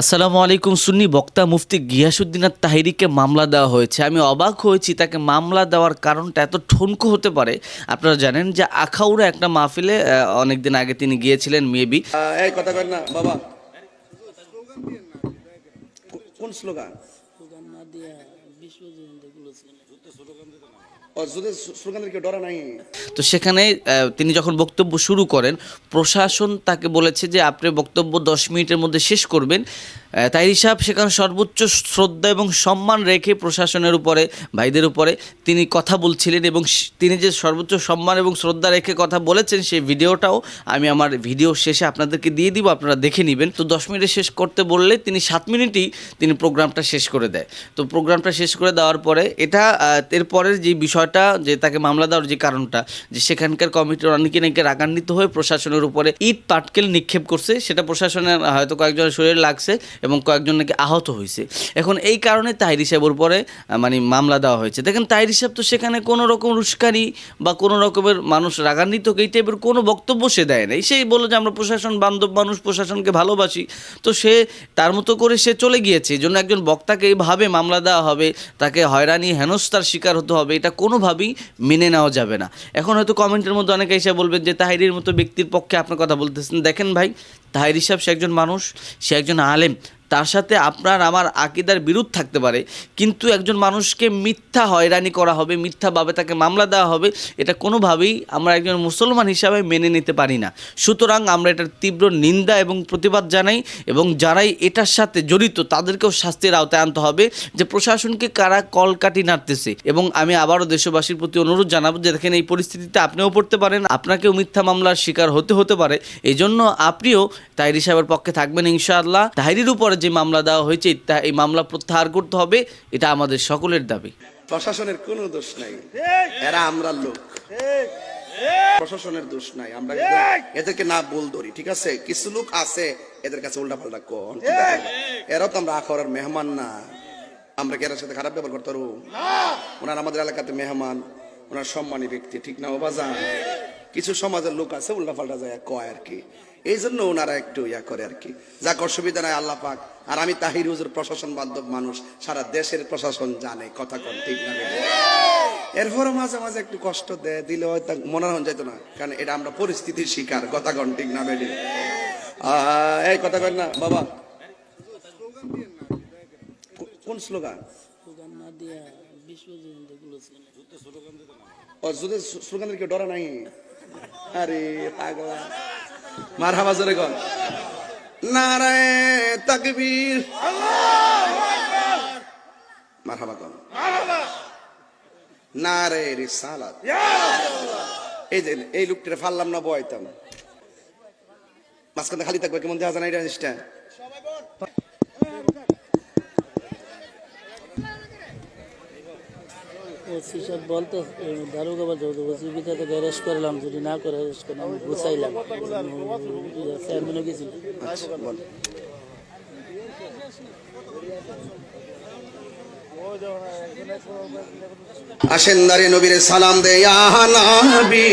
আসসালামু আলাইকুম সুন্নি বক্তা মুফতি গিয়াসুদ্দিন আর তাহিরিকে মামলা দেওয়া হয়েছে। আমি অবাক হয়েছি তাকে মামলা দেওয়ার কারণটা এত ঠুনকো হতে পারে। আপনারা জানেন যে আখাউড়া একটা মাহফিলে অনেকদিন আগে তিনি গিয়েছিলেন মেবি। এই কথা কর না বাবা। কোন স্লোগান? কেউ ডরা নাই তো সেখানে তিনি যখন বক্তব্য শুরু করেন, প্রশাসন তাকে বলেছে যে, আপনি বক্তব্য দশ মিনিটের মধ্যে শেষ করবেন। তাই হিসাব সেখানে সর্বোচ্চ শ্রদ্ধা এবং সম্মান রেখে প্রশাসনের উপরে, ভাইদের উপরে তিনি কথা বলছিলেন এবং তিনি যে সর্বোচ্চ সম্মান এবং শ্রদ্ধা রেখে কথা বলেছেন, সেই ভিডিওটাও আমি আমার ভিডিও শেষে আপনাদেরকে দিয়ে দিব, আপনারা দেখে নেবেন। তো দশ মিনিটে শেষ করতে বললে তিনি সাত মিনিটেই তিনি প্রোগ্রামটা শেষ করে দেয়। তো প্রোগ্রামটা শেষ করে দেওয়ার পরে, এটা এরপরের যে বিষয়টা যে তাকে মামলা দেওয়ার যে কারণটা, যে সেখানকার কমিটির অনেকে নাকি রাগান্বিত হয়ে প্রশাসনের উপরে ইট পাটকেল নিক্ষেপ করছে, সেটা প্রশাসনের হয়তো কয়েকজনের শরীরে লাগছে এবং কয়েকজন নাকি আহত হয়েছে। এখন এই কারণে তাহির হিসাবের উপরে মানে মামলা দেওয়া হয়েছে। দেখেন, তাহির হিসাব তো সেখানে কোনো রকম উস্কানি বা কোনো রকমের মানুষ রাগান্বিত, এই টাইপের কোনো বক্তব্য সে দেয় নাই। সেই বলল যে আমরা প্রশাসন, বান্ধব মানুষ, প্রশাসনকে ভালোবাসি, তো সে তার মতো করে সে চলে গিয়েছে। এই জন্য একজন বক্তাকে এইভাবে মামলা দেওয়া হবে, তাকে হয়রানি, হেনস্থার শিকার হতে হবে, এটা কোনোভাবেই মেনে নেওয়া যাবে না। এখন হয়তো কমেন্টের মধ্যে অনেকে এসে বলবেন যে তাহিরির মতো ব্যক্তির পক্ষে আপনার কথা বলতেছেন। দেখেন ভাই তাহির হিসাব সে একজন মানুষ, সে একজন আলেম। তার সাথে আপনার আমার আকিদার বিরোধ থাকতে পারে, কিন্তু একজন মানুষকে মিথ্যা হয়রানি করা হবে, মিথ্যাভাবে তাকে মামলা দেওয়া হবে, এটা কোনোভাবেই আমরা একজন মুসলমান হিসাবে মেনে নিতে পারি না। সুতরাং আমরা এটার তীব্র নিন্দা এবং প্রতিবাদ জানাই এবং যারাই এটার সাথে জড়িত তাদেরকেও শাস্তির আওতায় আনতে হবে যে প্রশাসনকে কারা কলকাটি নাড়তেছে। এবং আমি আবারও দেশবাসীর প্রতি অনুরোধ জানাব যে দেখেন এই পরিস্থিতিতে আপনিও পড়তে পারেন, আপনাকেও মিথ্যা মামলার শিকার হতে হতে পারে। এই জন্য আপনিও তাহিরি সাহেবের পক্ষে থাকবেন ইনশাআল্লাহ। তাহিরির উপরে যে মামলা দেওয়া হয়েছে এই মামলা প্রত্যাহার করতে হবে, এটা আমাদের সকলের দাবি। প্রশাসনের কোনো দোষ নাই। এরা আমরা লোক। প্রশাসনের দোষ নাই। আমরা এদেরকে না বল ধরি, ঠিক আছে? কিছু লোক আছে, এদের কাছে উল্টা পাল্টা তো আমরা আখরার মেহমান না। আমরা এর সাথে খারাপ ব্যবহার করতে ওনার আমাদের এলাকাতে মেহমান, ওনার সম্মানী ব্যক্তি, ঠিক না কিছু সমাজের লোক আছে উল্টা পাল্টা যায়, কয় আর কি? এই জন্য ওনারা একটু ইয়া করে আর কি। যাক অসুবিধা নাই আল্লাহ পাক। আর আমি তাহির হুজুর প্রশাসন বান্ধব মানুষ সারা দেশের প্রশাসন জানে কথা কন ঠিক না? এরপরও মাঝে মাঝে একটু কষ্ট দেয় দিলে হয়তো মনে হন যেত না কারণ এটা আমরা পরিস্থিতির শিকার কথা কন ঠিক না বেডি এই কথা কন না বাবা। কোন স্লোগান? ও যদি স্লোগানের কেউ ডরা নাই? আরে পাগলা। মার হাবা জোরে কন নারায় তাকবীর। মার হাবা কন নারে রিসালাত। এই যে, এই লোকটির ফাললাম না বয়তাম মাঝখানে খালি থাকবে, কেমন দেখা যায় না এটা জিনিসটা ওসি সব বলতো দারোগা করলাম, যদি না করে অ্যারেস্ট করলাম গুছাইলাম। চেয়ারম্যানও গেছিল আসেন নারী নবীর সালাম দে নবী